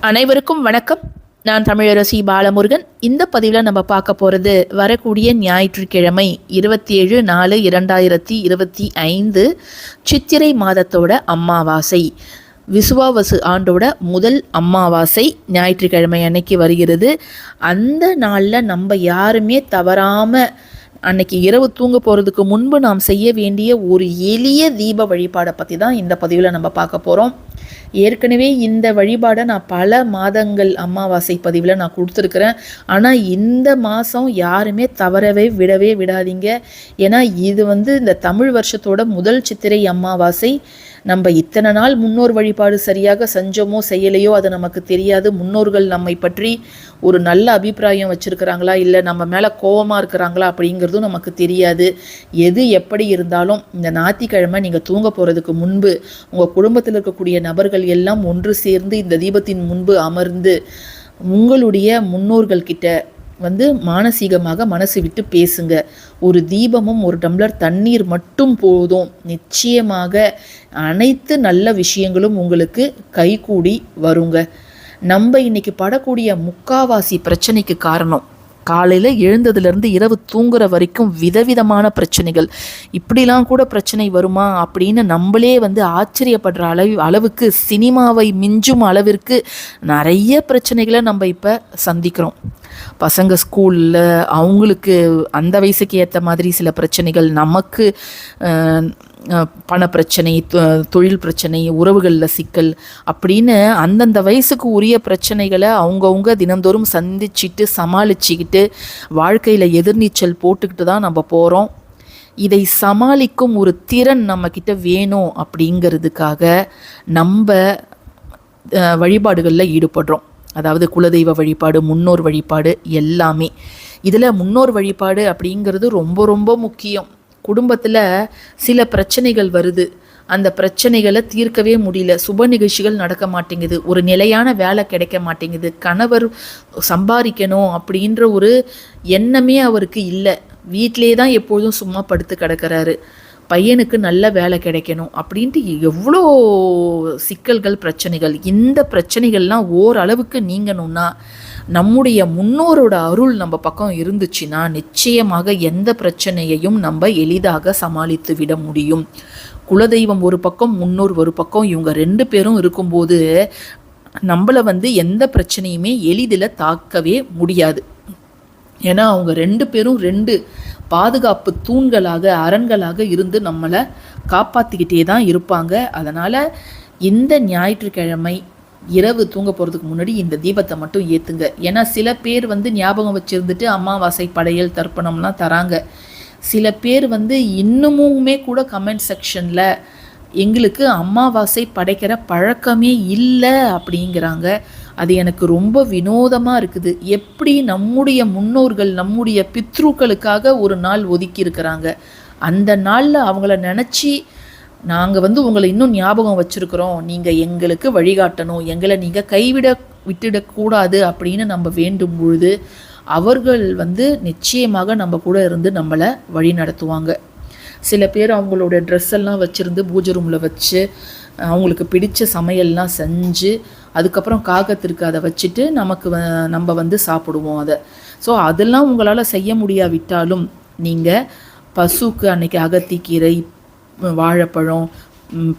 அனைவருக்கும் வணக்கம். நான் தமிழரசி பாலமுருகன். இந்த பதிவில் நம்ம பார்க்க போகிறது வரக்கூடிய ஞாயிற்றுக்கிழமை இருபத்தி ஏழு நாலு இரண்டாயிரத்தி இருபத்தி ஐந்து சித்திரை மாதத்தோட அம்மாவாசை விசுவாவசு ஆண்டோட முதல் அம்மாவாசை ஞாயிற்றுக்கிழமை அன்னைக்கு வருகிறது. அந்த நாளில் நம்ம யாருமே தவறாமல் அன்னைக்கு இரவு தூங்க போகிறதுக்கு முன்பு நாம் செய்ய வேண்டிய ஒரு எளிய தீப வழிபாடை பற்றி தான் இந்த பதிவில் நம்ம பார்க்க போகிறோம் ஏற்கனவே இந்த வழிபாடை நான் பல மாதங்கள் அமாவாசை பதிவில் நான் கொடுத்துருக்குறேன். ஆனால் இந்த மாதம் யாருமே தவறவே விடவே விடாதீங்க. ஏன்னா இது வந்து இந்த தமிழ் வருஷத்தோட முதல் சித்திரை அமாவாசை. நம்ம இத்தனை நாள் முன்னோர் வழிபாடு சரியாக செஞ்சோமோ செய்யலையோ அது நமக்கு தெரியாது. முன்னோர்கள் நம்மை பற்றி ஒரு நல்ல அபிப்பிராயம் வச்சுருக்கிறாங்களா? இல்லை நம்ம மேலே கோபமாக இருக்கிறாங்களா? அப்படிங்கிறதும் நமக்கு தெரியாது. எது எப்படி இருந்தாலும் இந்த ஞாயிற்றுக்கிழமை நீங்கள் தூங்க போகிறதுக்கு முன்பு உங்கள் குடும்பத்தில் இருக்கக்கூடிய நபர்கள் எல்லாம் ஒன்று சேர்ந்து இந்த தீபத்தின் முன்பு அமர்ந்து உங்களுடைய முன்னோர்கள் கிட்ட வந்து மானசீகமாக மனசு விட்டு பேசுங்க. ஒரு தீபமும் ஒரு டம்ளர் தண்ணீர் மட்டும் போதும். நிச்சயமாக அனைத்து நல்ல விஷயங்களும் உங்களுக்கு கைகூடி வருங்க. நம்ம இன்னைக்கு படக்கூடிய முக்காவாசி பிரச்சனைக்கு காரணம் காலையில் எழுந்ததுலேருந்து இரவு தூங்குற வரைக்கும் விதவிதமான பிரச்சனைகள். இப்படிலாம் கூட பிரச்சனை வருமா அப்படின்னு நம்மளே வந்து ஆச்சரியப்படுற அளவு அளவுக்கு சினிமாவை மிஞ்சும் அளவிற்கு நிறைய பிரச்சனைகளை நம்ம இப்போ சந்திக்கிறோம். பசங்க ஸ்கூலில் அவங்களுக்கு அந்த வயசுக்கு ஏற்ற மாதிரி சில பிரச்சனைகள் நமக்கு பண பிரச்சனை தொழில் பிரச்சனை உறவுகளில் சிக்கல் அப்படின்னு அந்தந்த வயசுக்கு உரிய பிரச்சனைகளை அவங்கவுங்க தினந்தோறும் சந்திச்சுட்டு சமாளிச்சுக்கிட்டு வாழ்க்கையில் எதிர்நீச்சல் போட்டுக்கிட்டு தான் நம்ம போகிறோம் இதை சமாளிக்கும் ஒரு திறன் நம்மக்கிட்ட வேணும் அப்படிங்கிறதுக்காக நம்ம வழிபாடுகளில் ஈடுபடுறோம். அதாவது குலதெய்வ வழிபாடு முன்னோர் வழிபாடு எல்லாமே. இதில் முன்னோர் வழிபாடு அப்படிங்கிறது ரொம்ப ரொம்ப முக்கியம். குடும்பத்தில் சில பிரச்சனைகள் வருது. அந்த பிரச்சனைகளை தீர்க்கவே முடியல. சுப நிகழ்ச்சிகள் நடக்க மாட்டேங்குது. ஒரு நிலையான வேலை கிடைக்க மாட்டேங்குது. கணவர் சம்பாதிக்கணும் அப்படின்ற ஒரு எண்ணமே அவருக்கு இல்லை. வீட்டிலே தான் எப்பொழுதும் சும்மா படுத்து கிடக்கிறாரு. பையனுக்கு நல்ல வேலை கிடைக்கணும் அப்படின்ட்டு எவ்வளோ சிக்கல்கள் பிரச்சனைகள். இந்த பிரச்சனைகள்லாம் ஓரளவுக்கு நீங்கணும்னா நம்முடைய முன்னோரோட அருள் நம்ம பக்கம் இருந்துச்சுன்னா நிச்சயமாக எந்த பிரச்சனையையும் நம்ம எளிதாக சமாளித்து விட முடியும். குலதெய்வம் ஒரு பக்கம் முன்னோர் ஒரு பக்கம் இவங்க ரெண்டு பேரும் இருக்கும்போது நம்மளை வந்து எந்த பிரச்சனையுமே எளிதில் தாக்கவே முடியாது. ஏன்னா அவங்க ரெண்டு பேரும் ரெண்டு பாதுகாப்பு தூண்களாக அரண்களாக இருந்து நம்மளை காப்பாற்றிக்கிட்டே தான் இருப்பாங்க. அதனால் இந்த ஞாயிற்றுக்கிழமை இரவு தூங்க போகிறதுக்கு முன்னாடி இந்த தீபத்தை மட்டும் ஏற்றுங்க ஏன்னா சில பேர் வந்து ஞாபகம் வச்சுருந்துட்டு அமாவாசை படையல் தர்ப்பணம்லாம் தராங்க. சில பேர் வந்து இன்னமுமே கூட கமெண்ட் செக்ஷனில் எங்களுக்கு அமாவாசை படைக்கிற பழக்கமே இல்லை அப்படிங்கிறாங்க. அது எனக்கு ரொம்ப வினோதமாக இருக்குது. எப்படி நம்முடைய முன்னோர்கள் நம்முடைய பித்ருக்களுக்காக ஒரு நாள் ஒதுக்கி இருக்கிறாங்க? அந்த நாளில் அவங்கள நினச்சி நாங்கள் வந்து உங்களை இன்னும் ஞாபகம் வச்சுருக்குறோம். நீங்கள் எங்களுக்கு வழிகாட்டணும். எங்களை நீங்கள் கைவிட விட்டுடக்கூடாது அப்படின்னு நம்ம வேண்டும் பொழுது அவர்கள் வந்து நிச்சயமாக நம்ம கூட இருந்து நம்மளை வழி நடத்துவாங்க. சில பேர் அவங்களோட ட்ரெஸ் எல்லாம் வச்சுருந்து பூஜை ரூமில் வச்சு அவங்களுக்கு பிடிச்ச சமையல்லாம் செஞ்சு அதுக்கப்புறம் காகத்திற்கு அதை வச்சுட்டு நமக்கு வ- நம்ம வந்து சாப்பிடுவோம் அதை. ஸோ அதெல்லாம் உங்களால் செய்ய முடியாவிட்டாலும் நீங்கள் பசுக்கு அன்னைக்கு அகத்திக்கீரை வாழைப்பழம்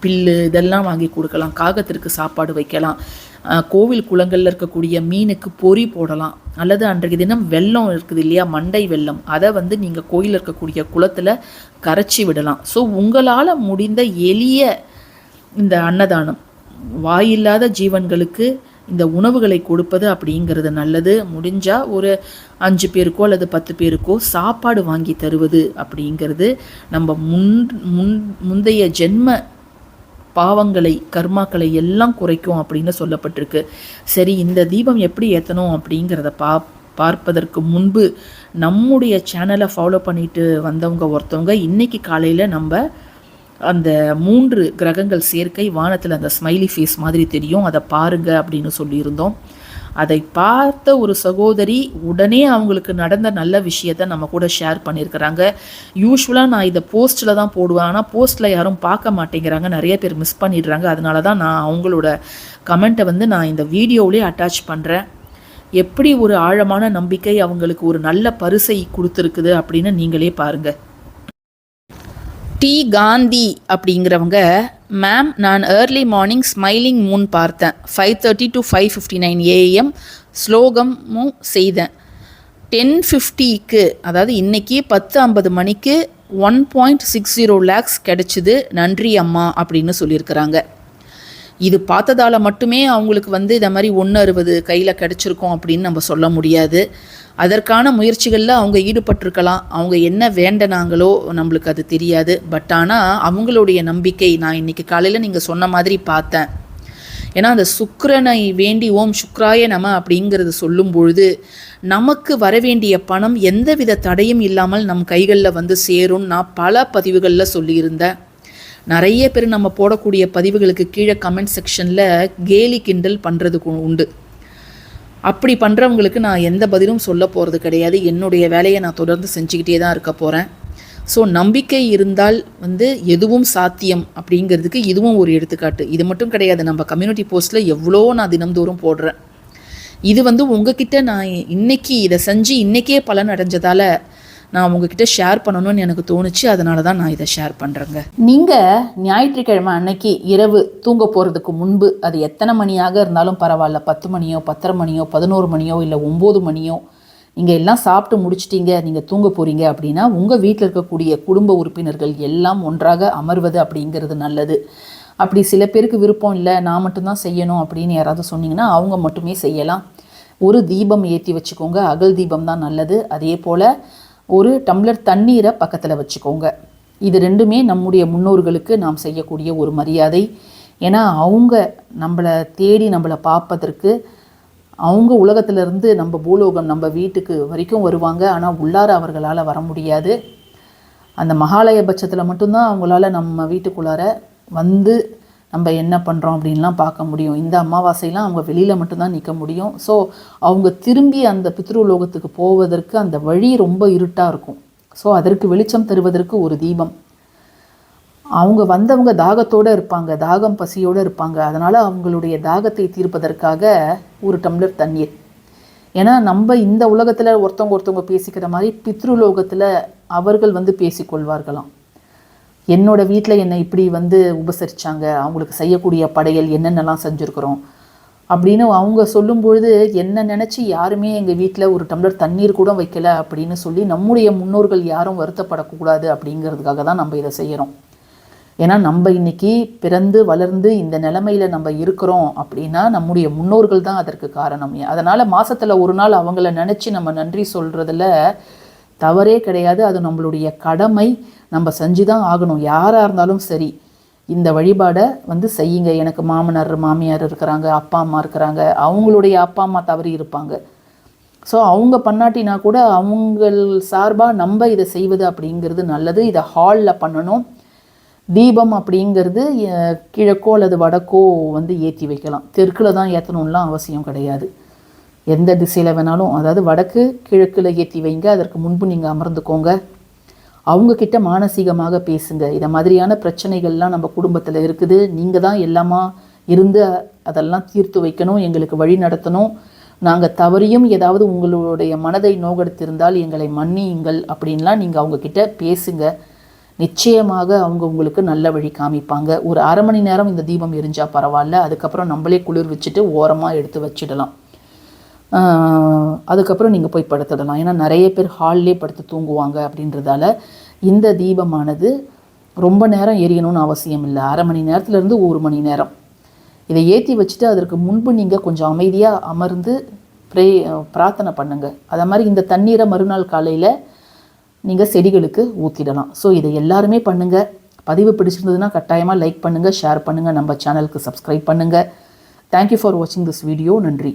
பில்லு இதெல்லாம் வாங்கி கொடுக்கலாம். காகத்திற்கு சாப்பாடு வைக்கலாம். கோவில் குளங்களில் இருக்கக்கூடிய மீனுக்கு பொறி போடலாம். அல்லது அன்றைக்கு தினம் வெல்லம் இருக்குது இல்லையா? மண்டை வெல்லம். அதை வந்து நீங்கள் கோயிலில் இருக்கக்கூடிய குளத்தில் கரைச்சி விடலாம். ஸோ உங்களால் முடிந்த எளிய இந்த அன்னதானம். வாயில்லாத ஜீவன்களுக்கு இந்த உணவுகளை கொடுப்பது அப்படிங்கிறது நல்லது. முடிஞ்சால் ஒரு அஞ்சு பேருக்கோ அல்லது பத்து பேருக்கோ சாப்பாடு வாங்கி தருவது அப்படிங்கிறது நம்ம முன் முன் முந்தைய ஜென்ம பாவங்களை கர்மாக்களை எல்லாம் குறைக்கும் அப்படின்னு சொல்லப்பட்டிருக்கு. சரி இந்த தீபம் எப்படி ஏற்றணும் அப்படிங்கிறத பா பார்ப்பதற்கு முன்பு நம்முடைய சேனலை ஃபாலோ பண்ணிட்டு வந்தவங்க ஒருத்தவங்க இன்னைக்கு காலையில் நம்ம அந்த மூன்று கிரகங்கள் சேர்க்கை வானத்தில் அந்த ஸ்மைலி ஃபேஸ் மாதிரி தெரியும். அதை பாருங்க அப்படின்னு சொல்லியிருந்தோம். அதை பார்த்த ஒரு சகோதரி உடனே அவங்களுக்கு நடந்த நல்ல விஷயத்த நம்ம கூட ஷேர் பண்ணியிருக்கிறாங்க. யூஸ்வலாக நான் இதை போஸ்ட்டில் தான் போடுவேன். ஆனால் போஸ்ட்டில் யாரும் பார்க்க மாட்டேங்கிறாங்க. நிறைய பேர் மிஸ் பண்ணிடுறாங்க. அதனால தான் நான் அவங்களோட கமெண்ட்டை வந்து நான் இந்த வீடியோவிலே அட்டாச் பண்ணுறேன் எப்படி ஒரு ஆழமான நம்பிக்கை அவங்களுக்கு ஒரு நல்ல பரிசை கொடுத்துருக்குது அப்படின்னு நீங்களே பாருங்கள் டி காந்தி அப்படிங்கிறவங்க மேம் நான் ஏர்லி மார்னிங் ஸ்மைலிங் மூன் பார்த்தேன். Five thirty to five fifty nine AM ஸ்லோகமும் செய்தேன். டென் ஃபிஃப்டிக்கு அதாவது இன்றைக்கி பத்து ஐம்பது மணிக்கு one point six zero lakhs கிடச்சிது. நன்றி அம்மா அப்படின்னு சொல்லியிருக்கிறாங்க. இது பார்த்ததால மட்டுமே அவங்களுக்கு வந்து இதை மாதிரி ஒன்று அறுபது கையில் கிடச்சிருக்கோம் அப்படின்னு நம்ம சொல்ல முடியாது. அதற்கான முயற்சிகளில் அவங்க ஈடுபட்டிருக்கலாம். அவங்க என்ன வேண்டனாங்களோ நம்மளுக்கு அது தெரியாது. பட் ஆனால் அவங்களுடைய நம்பிக்கை நான் இன்றைக்கி காலையில் நீங்கள் சொன்ன மாதிரி பார்த்தேன். ஏன்னா அந்த சுக்கரனை வேண்டி ஓம் சுக்ராய நம அப்படிங்கிறது சொல்லும் பொழுது நமக்கு வர வேண்டிய பணம் எந்தவித தடையும் இல்லாமல் நம் கைகளில் வந்து சேரும். நான் பல பதிவுகளில் சொல்லியிருந்தேன். நிறைய பேர் நம்ம போடக்கூடிய பதிவுகளுக்கு கீழே கமெண்ட் செக்ஷனில் கேலி கிண்டல் பண்ணுறதுக்கு உண்டு. அப்படி பண்ணுறவங்களுக்கு நான் எந்த பதிலும் சொல்ல போகிறது கிடையாது. என்னுடைய வேலையை நான் தொடர்ந்து செஞ்சுக்கிட்டே தான் இருக்க போகிறேன் ஸோ நம்பிக்கை இருந்தால் வந்து எதுவும் சாத்தியம் அப்படிங்கிறதுக்கு இதுவும் ஒரு எடுத்துக்காட்டு. இது மட்டும் கிடையாது. நம்ம கம்யூனிட்டி போஸ்ட்டில் எவ்வளோ நான் தினந்தோறும் போடுறேன். இது வந்து உங்ககிட்ட நான் இன்னைக்கு இதை செஞ்சு இன்றைக்கே பலன் அடைஞ்சதால் நான் உங்ககிட்ட ஷேர் பண்ணணும்னு எனக்கு தோணுச்சு. அதனால தான் நான் இதை ஷேர் பண்ணுறேங்க நீங்கள் ஞாயிற்றுக்கிழமை அன்னைக்கு இரவு தூங்க போகிறதுக்கு முன்பு அது எத்தனை மணியாக இருந்தாலும் பரவாயில்ல. பத்து மணியோ பத்தரை மணியோ பதினோரு மணியோ இல்லை ஒம்பது மணியோ நீங்கள் எல்லாம் சாப்பிட்டு முடிச்சிட்டீங்க நீங்கள் தூங்க போகிறீங்க அப்படின்னா உங்கள் வீட்டில் இருக்கக்கூடிய குடும்ப உறுப்பினர்கள் எல்லாம் ஒன்றாக அமர்வது அப்படிங்கிறது நல்லது. அப்படி சில பேருக்கு விருப்பம் இல்லை நான் மட்டும்தான் செய்யணும் அப்படின்னு யாராவது சொன்னீங்கன்னா அவங்க மட்டுமே செய்யலாம். ஒரு தீபம் ஏற்றி வச்சுக்கோங்க. அகல் தீபம் தான் நல்லது. அதே போல் ஒரு டம்ளர் தண்ணீரை பக்கத்தில் வச்சுக்கோங்க. இது ரெண்டுமே நம்முடைய முன்னோர்களுக்கு நாம் செய்யக்கூடிய ஒரு மரியாதை. ஏன்னா அவங்க நம்மளை தேடி நம்மளை பார்ப்பதற்கு அவங்க உலகத்திலிருந்து நம்ம பூலோகம் நம்ம வீட்டுக்கு வரைக்கும் வருவாங்க. ஆனால் உள்ளார அவர்களால் வர முடியாது. அந்த மகாலய பட்சத்தில் மட்டும்தான் அவங்களால நம்ம வீட்டுக்குள்ளார வந்து நம்ம என்ன பண்ணுறோம் அப்படின்லாம் பார்க்க முடியும். இந்த அமாவாசைலாம் அவங்க வெளியில் மட்டும்தான் நிற்க முடியும். ஸோ அவங்க திரும்பி அந்த பித்ருலோகத்துக்கு போவதற்கு அந்த வழி ரொம்ப இருட்டாக இருக்கும். ஸோ அதற்கு வெளிச்சம் தருவதற்கு ஒரு தீபம். அவங்க வந்தவங்க தாகத்தோடு இருப்பாங்க தாகம் பசியோடு இருப்பாங்க. அதனால் அவங்களுடைய தாகத்தை தீர்ப்பதற்காக ஒரு டம்ளர் தண்ணீர். ஏன்னா நம்ம இந்த உலகத்தில் ஒருத்தவங்க ஒருத்தவங்க பேசிக்கிற மாதிரி பித்ருலோகத்தில் அவர்கள் வந்து பேசிக்கொள்வார்களாம். என்னோட வீட்டில் என்னை இப்படி வந்து உபசரித்தாங்க அவங்களுக்கு செய்யக்கூடிய படையல் என்னென்னலாம் செஞ்சுருக்குறோம் அப்படின்னு அவங்க சொல்லும்பொழுது என்ன நினச்சி யாருமே எங்கள் வீட்டில் ஒரு டம்ளர் தண்ணீர் கூட வைக்கல அப்படின்னு சொல்லி நம்முடைய முன்னோர்கள் யாரும் வருத்தப்படக்கூடாது அப்படிங்கிறதுக்காக தான் நம்ம இதை செய்கிறோம் ஏன்னா நம்ம இன்னைக்கு பிறந்து வளர்ந்து இந்த நிலமையில் நம்ம இருக்கிறோம் அப்படின்னா நம்முடைய முன்னோர்கள் தான் அதற்கு காரணம். அதனால் மாதத்தில் ஒரு நாள் அவங்கள நினச்சி நம்ம நன்றி சொல்கிறதுல தவறே கிடையாது. அது நம்மளுடைய கடமை. நம்ம செஞ்சு தான் ஆகணும். யாராக இருந்தாலும் சரி இந்த வழிபாடை வந்து செய்யுங்க. எனக்கு மாமனார் மாமியார் இருக்கிறாங்க அப்பா அம்மா இருக்கிறாங்க. அவங்களுடைய அப்பா அம்மா தவறி இருப்பாங்க. ஸோ அவங்க பண்ணாட்டினா கூட அவங்கள் சார்பாக நம்ம இதை செய்வது அப்படிங்கிறது நல்லது. இதை ஹாலில் பண்ணணும். தீபம் அப்படிங்கிறது கிழக்கோ அல்லது வடக்கோ வந்து ஏற்றி வைக்கலாம். தெற்கில் தான் ஏற்றணும்லாம் அவசியம் கிடையாது. எந்த திசையில் வேணாலும் அதாவது வடக்கு கிழக்கில் ஏற்றி வைங்க அதற்கு முன்பு நீங்கள் அமர்ந்துக்கோங்க. அவங்கக்கிட்ட மானசீகமாக பேசுங்க. இதை மாதிரியான பிரச்சனைகள்லாம் நம்ம குடும்பத்தில் இருக்குது. நீங்கள் தான் எல்லாமா இருந்து அதெல்லாம் தீர்த்து வைக்கணும் எங்களுக்கு வழி நடத்தணும். நாங்கள் தவறியும் ஏதாவது உங்களுடைய மனதை நோகெடுத்திருந்தால் எங்களை மன்னியுங்கள் அப்படின்லாம் நீங்கள் அவங்கக்கிட்ட பேசுங்க. நிச்சயமாக அவங்க உங்களுக்கு நல்ல வழி காமிப்பாங்க. ஒரு அரை மணி நேரம் இந்த தீபம் எரிஞ்சால் பரவாயில்ல. அதுக்கப்புறம் நம்மளே குளிர் வச்சுட்டு ஓரமாக எடுத்து வச்சிடலாம். அதுக்கப்புறம் நீங்கள் போய் படுத்துடலாம். ஏன்னா நிறைய பேர் ஹால்லே படுத்து தூங்குவாங்க அப்படின்றதால இந்த தீபமானது ரொம்ப நேரம் எரியணும்னு அவசியம் இல்லை. அரை மணி நேரத்துலேருந்து ஒரு மணி நேரம். இதை ஏற்றி வச்சுட்டு அதற்கு முன்பு நீங்கள் கொஞ்சம் அமைதியாக அமர்ந்து ப்ரே பிரார்த்தனை பண்ணுங்கள் அதை மாதிரி இந்த தண்ணீரை மறுநாள் காலையில் நீங்கள் செடிகளுக்கு ஊற்றிடலாம் ஸோ இதை எல்லாருமே பண்ணுங்கள் பதிவு பிடிச்சிருந்ததுன்னா கட்டாயமாக லைக் பண்ணுங்கள் ஷேர் பண்ணுங்கள் நம்ம சேனலுக்கு சப்ஸ்கிரைப் பண்ணுங்கள் தேங்க்யூ ஃபார் வாட்சிங் திஸ் வீடியோ நன்றி.